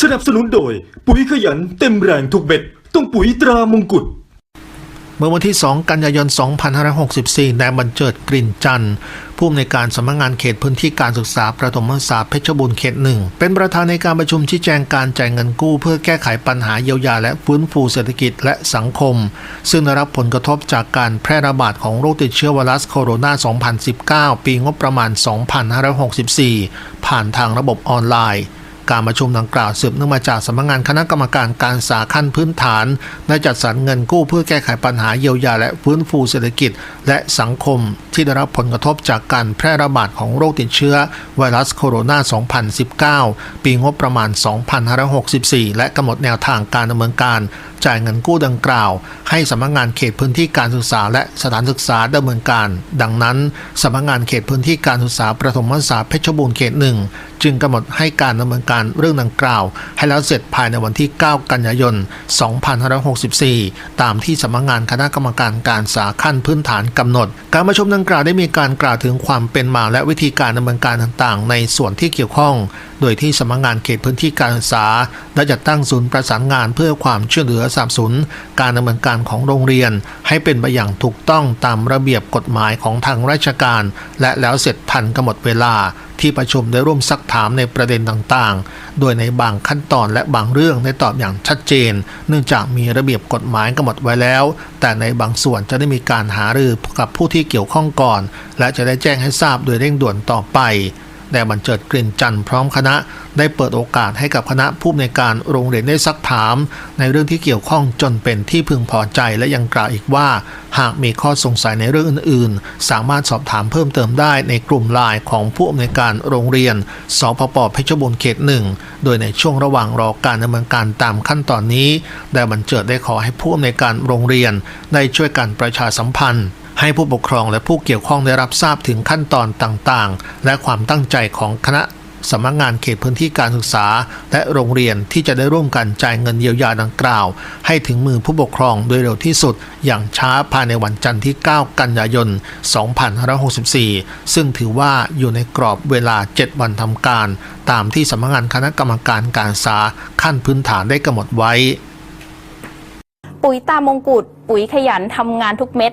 สนับสนุนโดย ปุ๋ยขยันเต็มแรงทุกเบ็ด ต้องปุ๋ยตรามงกุฎ เมื่อวันที่ 2 กันยายน 2564 นายบรรเจิดกลิ่นจันทร์ผู้อำนวยการสำนักงานเขตพื้นที่การศึกษาประถมศึกษาเพชรบูรณ์เขตหนึ่งเป็นประธานในการประชุมชี้แจงการจ่ายเงินกู้ เพื่อแก้ไขปัญหาเยียวยาและฟื้นฟูเศรษฐกิจและสังคม ซึ่งได้รับผลกระทบจากการแพร่ระบาดของโรคติดเชื้อไวรัสโคโรนา 2019 ปีงบประมาณ 2564 ผ่านทางระบบออนไลน์ การประชุมดังกล่าวสืบเนื่องมาจากสำนักงานคณะกรรมการการสาขั้นพื้นฐานได้จัดสรรเงินกู้เพื่อแก้ไขปัญหาเยียวยาและฟื้นฟูเศรษฐกิจ และสังคมที่ได้รับผลกระทบจากการแพร่ระบาดของโรคติดเชื้อไวรัสโคโรนา 2019 ปีงบประมาณ 2564 และกำหนดแนวทางการดำเนินการ จ่ายเงินกู้ดังกล่าว ให้สำนักงานเขตพื้นที่การศึกษาและสถานศึกษาดำเนินการ ดังนั้นสำนักงานเขตพื้นที่การศึกษาประถมศึกษาเพชรบูรณ์เขตหนึ่งจึงกำหนดให้การดำเนินการเรื่องดังกล่าว ให้แล้วเสร็จภายในวันที่ 9 กันยายน 2564 ตามที่สำนักงานคณะกรรมการการศึกษาขั้นพื้นฐานกำหนด การประชุมดังกล่าวได้มีการกล่าวถึงความเป็นมาและวิธีการดำเนินการต่างๆ ในส่วนที่เกี่ยวข้อง โดยที่สำนักงานเขตพื้นที่การศึกษา ได้จัดตั้งศูนย์ประสานงานเพื่อความช่วยเหลือสนับสนุนการดำเนินการของโรงเรียน ให้เป็นไปอย่างถูกต้องตามระเบียบกฎหมายของทางราชการ และแล้วเสร็จทันกำหนดเวลาที่ประชุมได้ร่วมซักถามในประเด็นต่างๆ โดยในบางขั้นตอนและบางเรื่องได้ตอบอย่างชัดเจน เนื่องจากมีระเบียบกฎหมายกำหนดไว้แล้ว แต่ในบางส่วนจะได้มีการหารือกับผู้ที่เกี่ยวข้องก่อน และจะได้แจ้งให้ทราบโดยเร่งด่วนต่อไป ได้บรรเจิดกลิ่นจันทร์พร้อมคณะ ได้เปิดโอกาสให้กับคณะผู้อำนการโรงเรียนได้ซักถาม ในเรื่องที่เกี่ยวข้องจนเป็นที่พึงพอใจและยังกล่าวอีกว่า หากมีข้อสงสัยในเรื่องอื่น ๆ สามารถสอบถามเพิ่มเติมได้ในกลุ่มไลน์ของผู้อำนวยการโรงเรียนสพปเพชรบูรณ์เขตหนึ่งโดยในช่วงระหว่างรอการดำเนินการตามขั้นตอนนี้ ได้บรรเจิดได้ขอให้ผู้อำนวยการโรงเรียนได้ช่วยกันประชาสัมพันธ์ ให้ผู้ปกครองและผู้เกี่ยวข้องได้รับทราบถึงขั้นตอนต่างๆ และความตั้งใจของคณะสำนักงานเขตพื้นที่การศึกษา และโรงเรียนที่จะได้ร่วมกันจ่ายเงินเยียวยาดังกล่าว ให้ถึงมือผู้ปกครองโดยเร็วที่สุด อย่างช้าภายในวันจันทร์ที่ 9 กันยายน 2564 ซึ่งถือว่าอยู่ในกรอบเวลา 7 วันทำการ ตามที่สำนักงานคณะกรรมการการศึกษาขั้นพื้นฐานได้กำหนดไว้ ปุ๋ยตามงกุฎปุ๋ยขยันทำงานทุกเม็ด